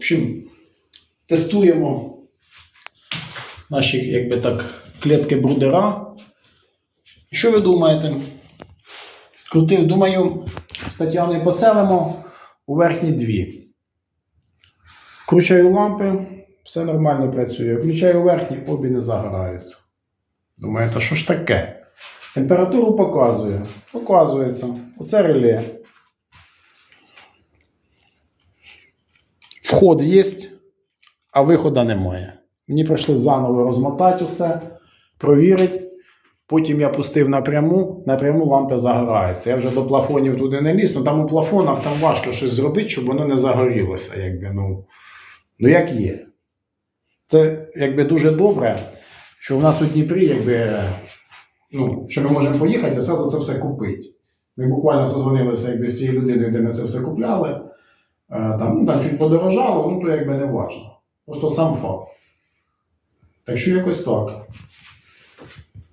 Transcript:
общем, тестуємо наші, якби так, клітки брудера. І що ви думаєте? Крутив, думаю, з поселимо у верхні дві. Кручаю лампи, все нормально працює. Включаю верхні, обі не загораються. Думаю, та що ж таке? Температуру показує. Показується. Оце реле. Вход є, а виходу немає. Мені прийшли заново розмотати все, провірити. Потім я пустив напряму, напряму лампа загорається. Я вже до плафонів туди не ліз, ну там у плафонах там важко щось зробити, щоб воно не загорілося. Якби, ну, ну як є. Це якби дуже добре, що в нас у Дніпрі, якби, ну, що ми можемо поїхати і зразу це все купити. Ми буквально созвонилися якби, з цією людиною, де ми це все купляли. Е, Там, ну, там чуть подорожало, ну то якби не важно. Просто сам факт. Так що якось так.